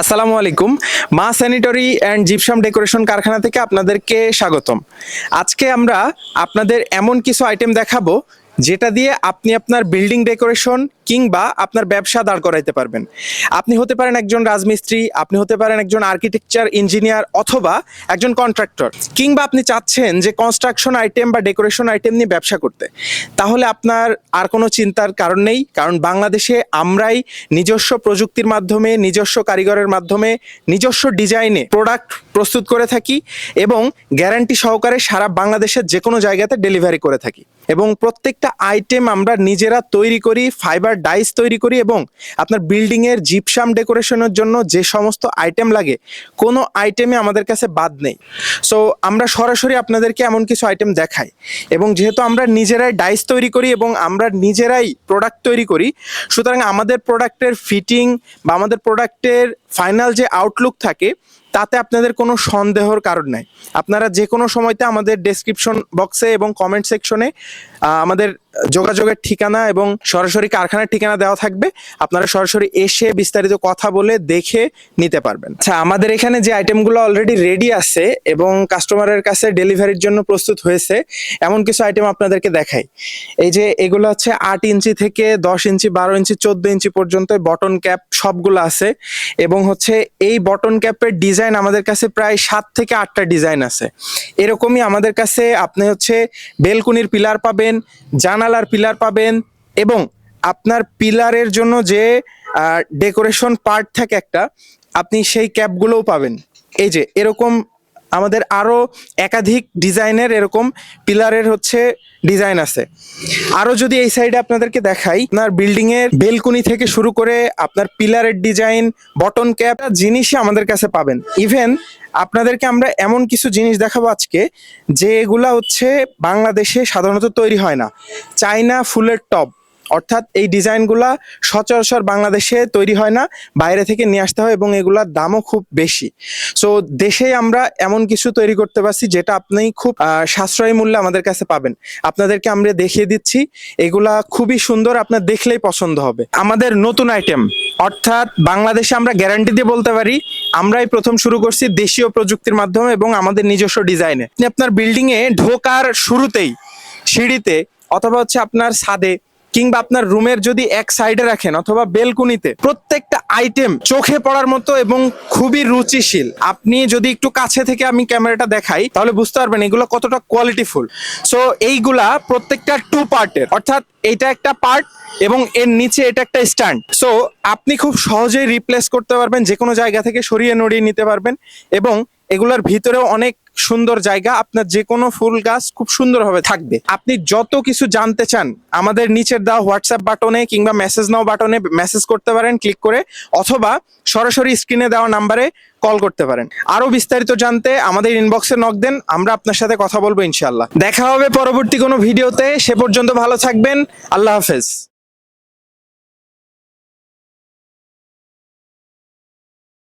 আসসালামু আলাইকুম। মা স্যানিটারি অ্যান্ড জিপসাম ডেকোরেশন কারখানা থেকে আপনাদেরকে স্বাগতম। আজকে আমরা আপনাদের এমন কিছু আইটেম দেখাবো, যেটা দিয়ে আপনি আপনার বিল্ডিং ডেকোরেশন কিংবা আপনার ব্যবসা দাঁড় করাইতে পারবেন। আপনি হতে পারেন একজন রাজমিস্ত্রি, আপনি হতে পারেন একজন আর্কিটেকচার ইঞ্জিনিয়ার অথবা একজন কন্ট্রাক্টর কিংবা আপনি চাচ্ছেন যে কনস্ট্রাকশন আইটেম বা ডেকোরেশন আইটেম নিয়ে ব্যবসা করতে। তাহলে আপনার আর কোনো চিন্তার কারণ নেই, কারণ বাংলাদেশে আমরাই নিজস্ব প্রযুক্তির মাধ্যমে, নিজস্ব কারিগরের মাধ্যমে, নিজস্ব ডিজাইনে প্রোডাক্ট প্রস্তুত করে থাকি এবং গ্যারান্টি সহকারে সারা বাংলাদেশের যে কোনো জায়গাতে ডেলিভারি করে থাকি। এবং প্রত্যেকটা আইটেম আমরা নিজেরা তৈরি করি ফাইবার ডাইস তৈরি করি এবং আপনার বিল্ডিং এর জিপসাম ডেকোরেশনের জন্য যে সমস্ত আইটেম লাগে, কোনো আইটেমে আমাদের কাছে বাদ নেই। সো আমরা সরাসরি আপনাদেরকে এমন কিছু আইটেম দেখাই এবং যেহেতু আমরা নিজেরাই ডাইস তৈরি করি এবং আমরা নিজেরাই প্রোডাক্ট তৈরি করি, সুতরাং আমাদের প্রোডাক্টের ফিটিং বা আমাদের প্রোডাক্টের ফাইনাল যে আউটলুক থাকে তাতে আপনাদের কোনো সন্দেহর কারণ নাই। আপনারা যে কোনো সময়তে আমাদের ডেসক্রিপশন বক্সে এবং কমেন্ট সেকশনে আমাদের যোগাযোগের ঠিকানা এবং সরাসরি কারখানার ঠিকানা দেওয়া থাকবে। আপনারা সরাসরি এসে বিস্তারিত কথা বলে দেখে নিতে পারবেন। আচ্ছা আমাদের এখানে যে আইটেমগুলো অলরেডি রেডি আছে এবং কাস্টমারের কাছে ডেলিভারির জন্য প্রস্তুত হয়েছে, এমন কিছু আইটেম আপনাদেরকে দেখাই। এই যে এগুলো হচ্ছে আট ইঞ্চি থেকে দশ ইঞ্চি, বারো ইঞ্চি, চোদ্দ ইঞ্চি পর্যন্ত বটন ক্যাপ সবগুলো আছে। এবং হচ্ছে এই বটন ক্যাপের ডিজাইন আমাদের কাছে প্রায় সাত থেকে আটটা ডিজাইন আছে। এরকমই আমাদের কাছে আপনি হচ্ছে বেলকুনির পিলার পাবেন, জানালার পিলার পাবেন এবং আপনার পিলারের জন্য যে ডেকোরেশন পার্ট থাকে একটা, আপনি সেই ক্যাপগুলোও পাবেন। এই যে এরকম আমাদের আরও একাধিক ডিজাইনের এরকম পিলারের হচ্ছে ডিজাইন আছে। আরও যদি এই সাইডে আপনাদেরকে দেখাই, আপনার বিল্ডিংয়ের বেলকুনি থেকে শুরু করে আপনার পিলারের ডিজাইন বটন ক্যাপ জিনিসই আমাদের কাছে পাবেন। ইভেন আপনাদেরকে আমরা এমন কিছু জিনিস দেখাবো আজকে, যে এগুলা হচ্ছে বাংলাদেশে সাধারণত তৈরি হয় না। চাইনা ফুলের টপ অর্থাৎ এই ডিজাইনগুলা সচরাচর বাংলাদেশে তৈরি হয় না, বাইরে থেকে নিয়ে আসতে হয় এবং এগুলার দামও খুব বেশি। সো দেশে আমরা এমন কিছু তৈরি করতে পারছি যেটা আপনি খুব সাশ্রয়ী মূল্যে আমাদের কাছে পাবেন। আপনাদেরকে আমরা দেখিয়ে দিচ্ছি, এগুলা খুবই সুন্দর, আপনার দেখলেই পছন্দ হবে। আমাদের নতুন আইটেম অর্থাৎ বাংলাদেশে আমরা গ্যারান্টি দিয়ে বলতে পারি, আমরাই প্রথম শুরু করছি দেশীয় প্রযুক্তির মাধ্যমে এবং আমাদের নিজস্ব ডিজাইনে। আপনি আপনার বিল্ডিংয়ে ঢোকার শুরুতেই সিঁড়িতে অথবা হচ্ছে আপনার ছাদে কিংবা আপনার রুমের যদি এক সাইডে রাখেন অথবা বেলকুনিতে, প্রত্যেকটা আইটেম চোখে পড়ার মতো এবং খুবই রুচিশীল। আপনি যদি একটু কাছে থেকে আমি ক্যামেরাটা দেখাই, তাহলে বুঝতে পারবেন এগুলো কতটা কোয়ালিটিফুল সো এইগুলা প্রত্যেকটা টু পার্টের অর্থাৎ এটা একটা পার্ট এবং এর নিচে এটা একটা স্ট্যান্ড সো আপনি খুব সহজেই রিপ্লেস করতে পারবেন যে কোনো জায়গা থেকে সরিয়ে নড়িয়ে নিতে পারবেন এবং এগুলোর ভিতরেও অনেক সুন্দর জায়গা। আপনার যে কোনো ফুল গাছ খুব সুন্দরভাবে থাকবে। আপনি যত কিছু জানতে চান, আমাদের নিচের দেওয়া হোয়াটসঅ্যাপ বাটনে কিংবা মেসেজ নাও বাটনে মেসেজ করতে পারেন, ক্লিক করে, অথবা সরাসরি স্ক্রিনে দেওয়া নাম্বারে কল করতে পারেন। আরও বিস্তারিত জানতে আমাদের ইনবক্সে নক দেন, আমরা আপনার সাথে কথা বলব ইনশাল্লাহ দেখা হবে পরবর্তী কোনো ভিডিওতে। সে পর্যন্ত ভালো থাকবেন। আল্লাহ হাফেজ।